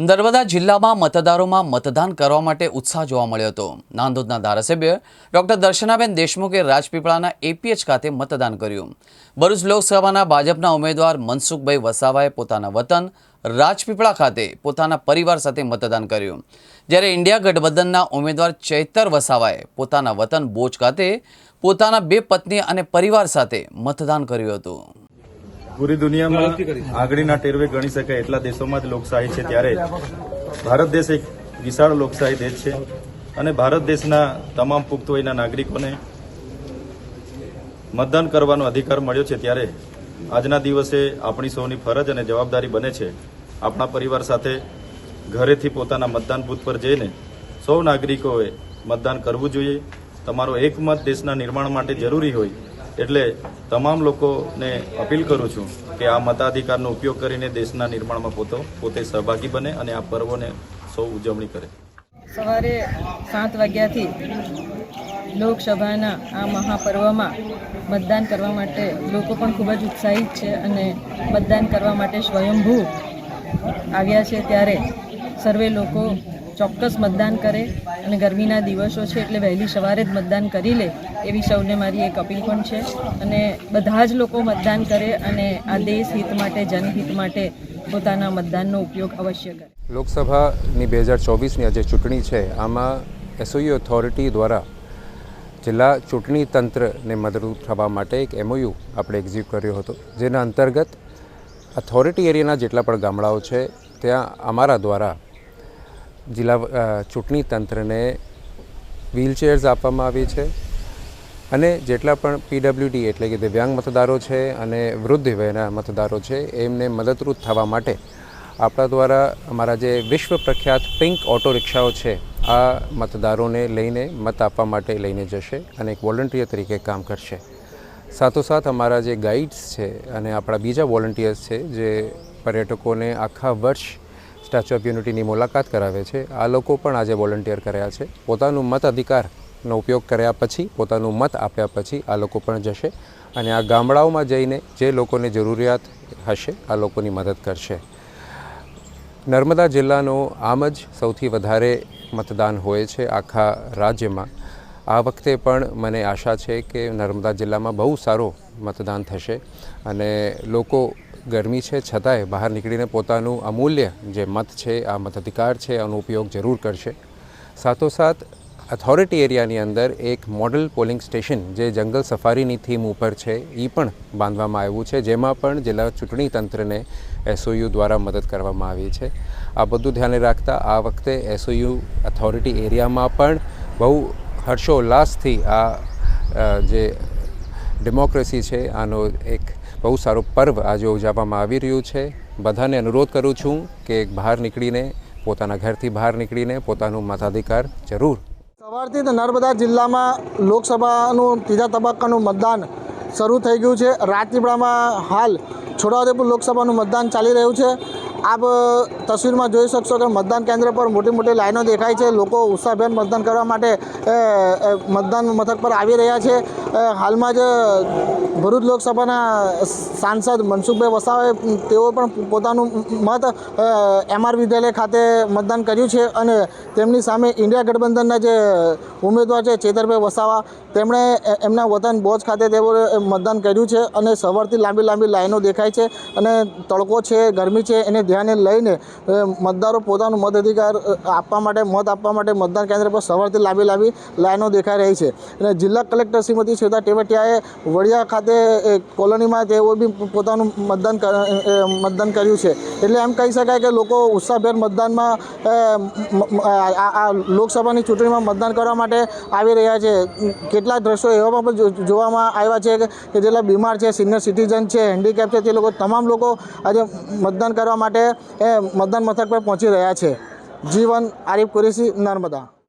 નર્મદા જિલ્લામાં મતદારોમાં મતદાન કરવા માટે ઉત્સાહ જોવા મળ્યો હતો. નાંદોદના ધારાસભ્ય ડોક્ટર દર્શનાબેન દેશમુખે રાજપીપળાના એપીએચ ખાતે મતદાન કર્યું. ભરૂચ લોકસભાના ભાજપના ઉમેદવાર મનસુખભાઈ વસાવાએ પોતાના વતન રાજપીપળા ખાતે પોતાના પરિવાર સાથે મતદાન કર્યું. જ્યારે ઇન્ડિયા ગઠબંધનના ઉમેદવાર ચૈતર વસાવાએ પોતાના વતન બોચ ખાતે પોતાના બે પત્ની અને પરિવાર સાથે મતદાન કર્યું હતું. પૂરી દુનિયામાં આગળના ટેરવે ગણી શકાય એટલા દેશોમાં જ લોકશાહી છે ત્યારે ભારત દેશ એક વિશાળ લોકશાહી દેશ છે અને ભારત દેશના તમામ પુખ્ત વયના નાગરિકોને મતદાન કરવાનો અધિકાર મળ્યો છે ત્યારે આજના દિવસે આપણી સૌની ફરજ અને જવાબદારી બને છે આપણા પરિવાર સાથે ઘરેથી પોતાના મતદાન બૂથ પર જઈને સૌ નાગરિકોએ મતદાન કરવું જોઈએ. તમારો એક મત દેશના નિર્માણ માટે જરૂરી હોય એટલે તમામ લોકોને અપીલ કરું છું કે આ મતાધિકારનો ઉપયોગ કરીને દેશના નિર્માણમાં પોતો, પોતે સહભાગી બને અને આ પર્વોને સૌ ઉજવણી કરે. સવારે સાત વાગ્યાથી લોકસભાના આ મહાપર્વમાં મતદાન કરવા માટે લોકો પણ ખૂબ જ ઉત્સાહિત છે અને મતદાન કરવા માટે સ્વયંભૂ આવ્યા છે ત્યારે સર્વે લોકો ચોક્કસ મતદાન કરે અને ગરમીના દિવસો છે એટલે વહેલી સવારે જ મતદાન કરી લે એવી સૌને મારી એક અપીલ પણ છે. અને બધા જ લોકો મતદાન કરે અને આ દેશ હિત માટે, જનહિત માટે પોતાના મતદાનનો ઉપયોગ અવશ્ય કરે. લોકસભાની બે હજાર ચોવીસની આજે ચૂંટણી છે. આમાં એસઓયુ ઓથોરિટી દ્વારા જિલ્લા ચૂંટણી તંત્રને મદદરૂપ થવા માટે એક એમઓયુ આપણે એક્ઝિક્યુટ કર્યો હતો, જેના અંતર્ગત ઓથોરિટી એરિયાના જેટલા પણ ગામડાઓ છે, ત્યાં અમારા દ્વારા જિલ્લા ચૂંટણી તંત્રને વ્હીલચેર્સ આપવામાં આવી છે અને જેટલા પણ પીડબ્લ્યુડી એટલે કે દિવ્યાંગ મતદારો છે અને વૃદ્ધ વયના મતદારો છે, એમને મદદરૂપ થવા માટે આપણા દ્વારા અમારા જે વિશ્વ પ્રખ્યાત પિંક ઓટો રિક્ષાઓ છે, આ મતદારોને લઈને મત આપવા માટે લઈને જશે અને એક વોલન્ટિયર તરીકે કામ કરશે. સાથોસાથ અમારા જે ગાઈડ્સ છે અને આપણા બીજા વોલન્ટિયર્સ છે, જે પર્યટકોને આખા વર્ષ સ્ટેચ્યુ ઓફ યુનિટીની મુલાકાત કરાવે છે. આ લોકો પણ આજે વોલન્ટિયર કર્યા છે. પોતાનું મત અધિકારનો ઉપયોગ કર્યા પછી, પોતાનું મત આપ્યા પછી આ લોકો પણ જશે અને આ ગામડાઓમાં જઈને જે લોકોને જરૂરિયાત હશે, આ લોકોની મદદ કરશે. નર્મદા જિલ્લાનો આમ જ સૌથી વધારે મતદાન હોય છે આખા રાજ્યમાં. આ વખતે પણ મને આશા છે કે નર્મદા જિલ્લામાં બહુ સારો મતદાન થશે અને લોકો ગરમી છે, છતાંય બહાર નીકળીને પોતાનું અમૂલ્ય જે મત છે, આ મતાધિકાર છે આનો ઉપયોગ જરૂર કરશે. સાથોસાથ અથોરિટી એરિયાની અંદર એક મોડલ પોલિંગ સ્ટેશન જે જંગલ સફારીની થીમ ઉપર છે એ પણ બાંધવામાં આવ્યું છે, જેમાં પણ જિલ્લા ચૂંટણી તંત્રને એસઓયુ દ્વારા મદદ કરવામાં આવી છે. આ બધું ધ્યાને રાખતા આ વખતે એસઓયુ અથોરિટી એરિયામાં પણ બહુ હર્ષોલ્લાસથી આ જે ડેમોક્રેસી છે, આનો એક બહુ સારો પર્વ આજે ઉજવવામાં આવી રહ્યું છે. બધાને અનુરોધ કરું છું કે બહાર નીકળીને, પોતાના ઘરથી બહાર નીકળીને પોતાનું મતાધિકાર જરૂર સવારથી નર્મદા જિલ્લામાં લોકસભાનું ત્રીજા તબક્કાનું મતદાન શરૂ થઈ ગયું છે. રાજપીપળામાં હાલ છોટાઉદેપુર લોકસભાનું મતદાન ચાલી રહ્યું છે. આપ તસવીરમાં જોઈ શકશો કે મતદાન કેન્દ્ર પર મોટી મોટી લાઈનો દેખાય છે. લોકો ઉત્સાહભેર મતદાન કરવા માટે મતદાન મથક પર આવી રહ્યા છે. હાલમાં જ ભરૂચ લોકસભાના સાંસદ મનસુખભાઈ વસાવાએ તેઓ પણ પોતાનું મત એમઆર વિદ્યાલય ખાતે મતદાન કર્યું છે અને તેમની સામે ઇન્ડિયા ગઠબંધનના જે ઉમેદવાર છે ચેતરભાઈ વસાવા, તેમણે એમના વતન બોજ ખાતે તેઓએ મતદાન કર્યું છે અને સવારથી લાંબી લાંબી લાઈનો દેખાય છે અને તડકો છે, ગરમી છે, એને ધ્યાને લઈને મતદારો પોતાનું મત અધિકાર આપવા માટે, મત આપવા માટે મતદાન કેન્દ્ર પર સવારથી લાંબી લાંબી લાઈનો દેખાઈ રહી છે. અને જિલ્લા કલેક્ટર શ્રીમતી શ્વેતા ટેવટિયાએ વડિયા ખાતે એ, કોલોનીમાં તેઓ બી પોતાનું મતદાન મતદાન કર્યું છે. એટલે એમ કહી શકાય કે લોકો ઉત્સાહભેર મતદાનમાં આ લોકસભાની ચૂંટણીમાં મતદાન કરવા માટે આવી રહ્યા છે. કેટલા દ્રશ્યો એવા પણ જોવામાં આવ્યા છે કે જેટલા બીમાર છે સિનિયર સિટીઝન છે હેન્ડીકેપ છે તે લોકો તમામ લોકો આજે મતદાન કરવા માટે એ મતદાન મથક પર પહોંચી રહ્યા છે. જીવન આરીફ કુરેશી નર્મદા.